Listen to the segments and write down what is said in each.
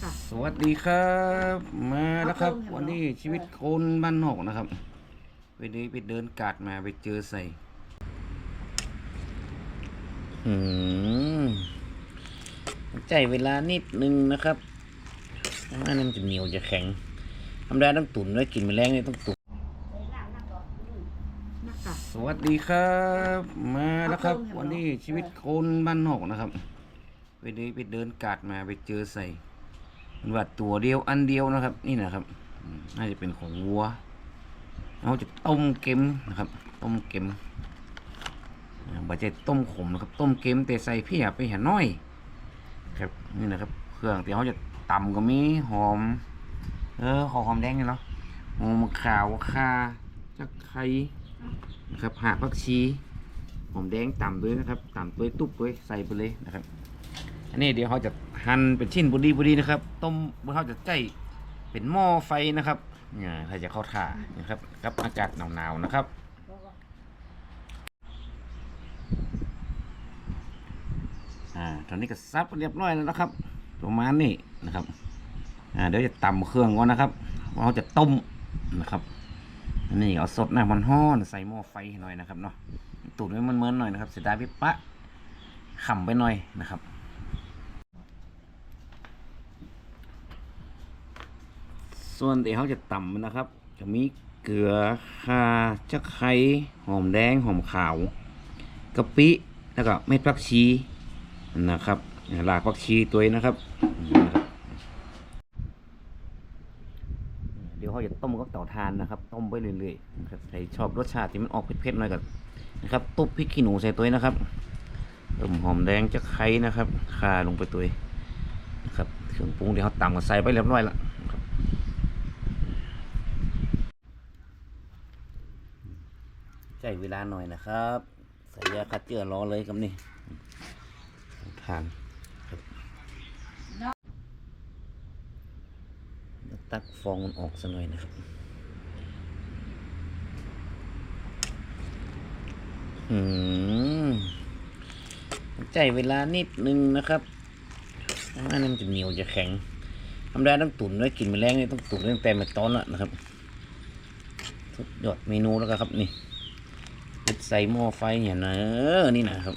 ค่ะ สวัสดีครับ มาแล้วครับ เอาเพิ่มวันนี้เหรอชีวิตคนบ้านนอกนะครับไปเดินไปเดินกาดมาไปเจอใส่อืมใจเวลานิดนึงนะครับอันนั้นมันจะเหนียวจะแข็งธรรมดาต้องตุ๋นไว้กินแมลงนี่ต้องตุ๋นนักค่ะสวัสดีครับ มาแล้วครับเอาเพิ่มเหรอวันนี้ชีวิตคนบ้านนอกนะครับไปเดินไปเดินกาดมาไปเจอใส่มัน ว่าตัวเดียวอันเดียวนะครับ นี่นะครับน่าจะเป็นของวัวเราจะต้มเค็มนะครับ ต้มเค็มอ่าบ่ใช่ต้มขมนะครับ ต้มเค็มแต่ใส่เพียไปหาน้อยครับนี่นะครับ เครื่องที่เขาจะตำก็มีหอม เออหอมหอมแดงเนาะหอมขาวข่าจักไข่นะครับหากผักชีหอมแดงต่ำด้วยนะครับ ต่ำด้วยตุ๊บด้วยใส่ไปเลยนะครับ อันนี้เดี๋ยวเขาจะหั่นเป็นชิ้นบุดีบุดีนะครับ ต้มเมื่อเขาจะใช้เป็นหม้อไฟนะครับเนี่ยถ้าจะเข้าท่านะครับกับอากาศหนาวๆนะครับอ่าตอนนี้ก็ซับเรียบร้อยแล้วนะครับประมาณนี้นะครับอ่าเดี๋ยวจะตำเครื่องก่อนนะครับว่าเขาจะต้มนะครับอันนี้เอาสดนะมันห้อนใส่หม้อไฟหน่อยนะครับเนาะตุ๋นไว้มันเมินหน่อยนะครับเสียดายพี่ปะขำไปหน่อยนะครับ ส่วนที่เขาจะต่ำนะครับ จะมีเกลือข่าจักไข่หอมแดงหอมขาวกะปิแล้วก็เม็ดผักชีนะครับรากผักชีตัวนะครับ เดี๋ยวเขาจะต้มกับเต่าทานนะครับ ต้มไปเรื่อยๆครับใครชอบรสชาติที่มันออกเผ็ดๆหน่อยก็นะครับตุ๊บพริกขี้หนูใส่ตัวนะครับติมหอมแดงจะไข่นะครับข่าลงไปตัวนะครับเครื่องปรุงเดี๋ยวเขาตำกับใส่ไปเรียบร้อยแล้วนะครับ ใช้เวลาหน่อยนะครับใส่ยาคัดเจือรอเลยกับนี่ทานตักฟองมันออกสักหน่อยนะครับอืมใจเวลานิดนึงนะครับอันนั้นจะเหนียวจะแข็งธรรมดาต้องตุ๋นไว้กินแมลงนี่ต้องตุ๋นตั้งแต่เมื่อตอนละนะครับสุดยอดเมนูแล้วก็ครับนี่ ใส่หม้อไฟเนี่ยนะเออนี่นะครับ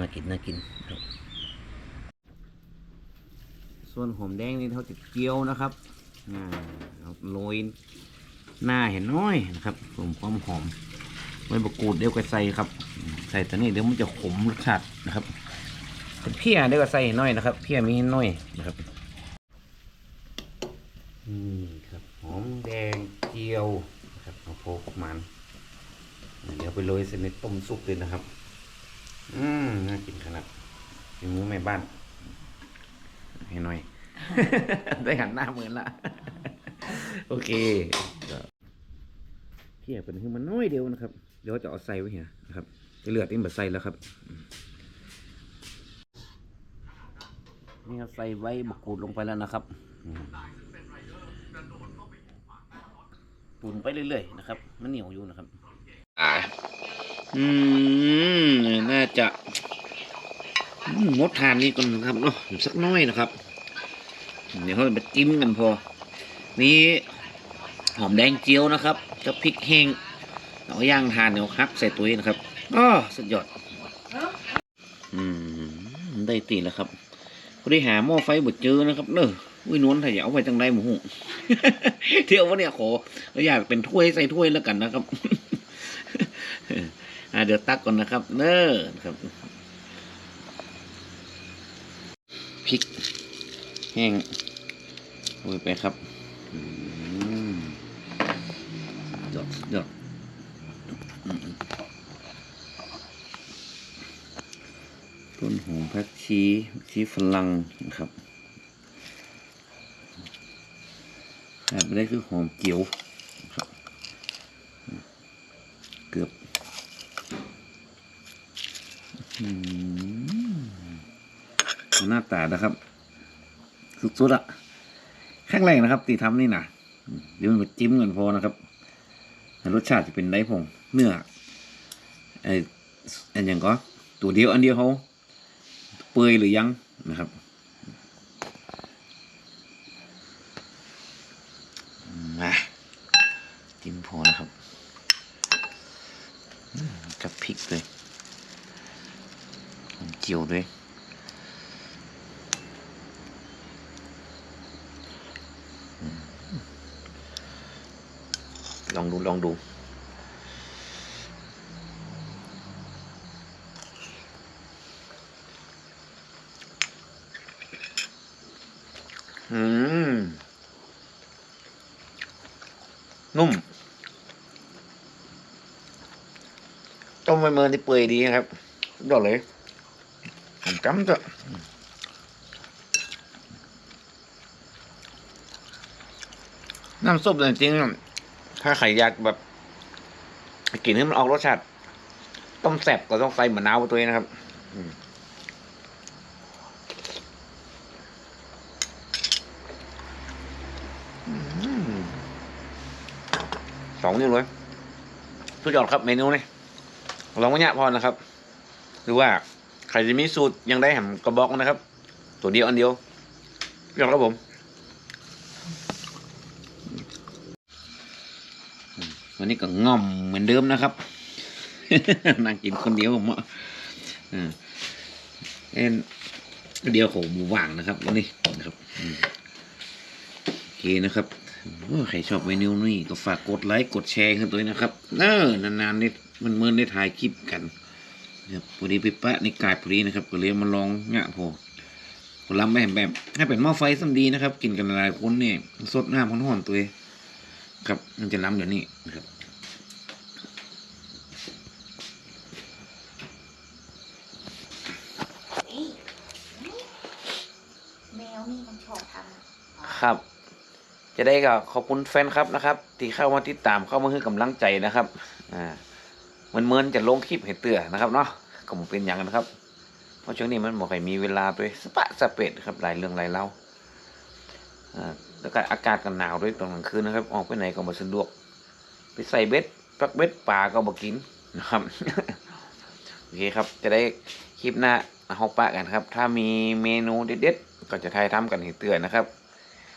น่ากินน่ากินครับส่วนหอมแดงนี่เขาจะเจียวนะครับอ่าโรยหน้าเห็นน้อยนะครับผมความหอมใบมะกรูดเดี๋ยวก็ใส่ครับ ใส่ตัวนี้เดี๋ยวมันจะขมรสชาตินะครับเพี้ยเดี๋ยวก็ใส่น้อยนะครับ เพี้ยมีให้น้อยนะครับนี่ครับหอมแดงเจียว นะครับเอาโพกประมาณเดี๋ยวไปโรยเส้นในต้มซุปเลยนะครับ อืมน่ากินขนาดเป็นมือแม่บ้าน ให้หน่อย ได้หันหน้าเหมือนละ โอเคเขี่ยเป็นคือมันน้อยเดียวนะครับ เดี๋ยวจะเอาใส่ไว้เหียนะครับจะเลือดนี่มาใส่แล้วครับ นี่ครับใส่ไว้บกรูดลงไปแล้วนะครับ ตุนไปเรื่อยๆนะครับมันเหนียวอยู่นะครับ อ่า อืม น่าจะอืมงดทานนี่ก่อนนะครับเนาะสักน้อยนะครับ เดี๋ยวเราไปจิ้มกันพอ นี่หอมแดงเจียวนะครับกับพริกแห้งเอาย่างทานเดี๋ยวครับใส่ตุ้ยนะครับอ้อสุดยอด อืม ได้ตีแล้วครับพอดีหาหม้อไฟบดเจอนะครับเนอะ วินวนถ้าอยากเอาไว้จังไรหมูหูเที่ยววันเนี้ยขอเราอยากเป็นถ้วยใส่ถ้วยแล้วกันนะครับอ่าเดี๋ยวตักก่อนนะครับ เนอะนะครับพริกแห้งโรยไปครับอืมยอดยอดอืมต้นหอมผักชีผักชีฝรั่งนะครับ ขาดไม่ได้คือหอมเจียวครับเกือบหน้าตานะครับ สุดๆอะครั้งแรกนะครับ ตีทำนี่นะเดี๋ยวมันมาจิ้มกันพอนะครับรสชาติจะเป็นได้พงเนื้อไอ้อันอย่างก็ตัวเดียวอันเดียวเขาเปื่อยหรือยังนะครับมา กินพอแล้วครับกับพริกเลยเจียวด้วยลองดู ลองดูอืมนุ่ม มไปเมินที่เปื่อยดีนะครับดยอดเลยผมจำจะน้ำซุปจริงๆถ้าใครอยากแบบกลิ่นให้มันออกรสชาติต้มแซ่บก็ต้องใส่มะนาวไปตัวเองนะครับสองนิ้วเลยสุดยอดครับเมนูนี้ ลองมาเนี่ยพอนะครับ หรือว่าใครจะมีสูตรยังได้แหมกระบอกนะครับ ตัวเดียวอันเดียวสุดยอดครับผม วันนี้ก็ง่อมเหมือนเดิมนะครับนั่งกินคนเดียวผมอะเอ็นเดียวของหมูว่างนะครับวันนี้นะครับโอเคนะครับใครชอบเมนูนี้ก็ฝากกดไลค์กดแชร์กันด้วยนะครับเออนานๆนี่ มันเมื่อได้ถ่ายคลิปกันนะครับพอดีไปปะในกายพอดีนะครับ ก็เลยมาลองงะพอผลลัพธ์ไม่เห็นแบบให้เป็นหม้อไฟสัมดีนะครับ กินกันหลายคนเนี่ยสดน้ำห้อนๆตัวเองครับมันจะล้ำเดี๋ยวนี้นะครับแมวนี่มันชอบทำอะครับ จะได้ก็ขอบคุณแฟนครับนะครับ ที่เข้ามาติดตามเข้ามาให้กำลังใจนะครับ อ่า มันเมินๆจะลงคลิปให้เตือนะครับเนาะก็มเป็นอย่างนั้นครับ เพราะช่วงนี้มันบอกให้มีเวลาไปสปะสเปดครับหลายเรื่องหลายเล่าอ่าแล้วก็อากาศก็หนาวด้วยตอนกลางคืนนะครับ ออกไปไหนก็บ่สะดวก ไปใส่เบ็ดปักเบ็ดปลาก็บ่กินนะครับโอเคครับ จะได้คลิปหน้าหอกปะกันครับ ถ้ามีเมนูเด็ดๆก็จะทายทำกันให้เตือนนะครับ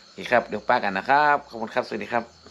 โอเคครับ เดี๋ยวป้ากันนะครับ ขอบคุณครับ สวัสดีครับ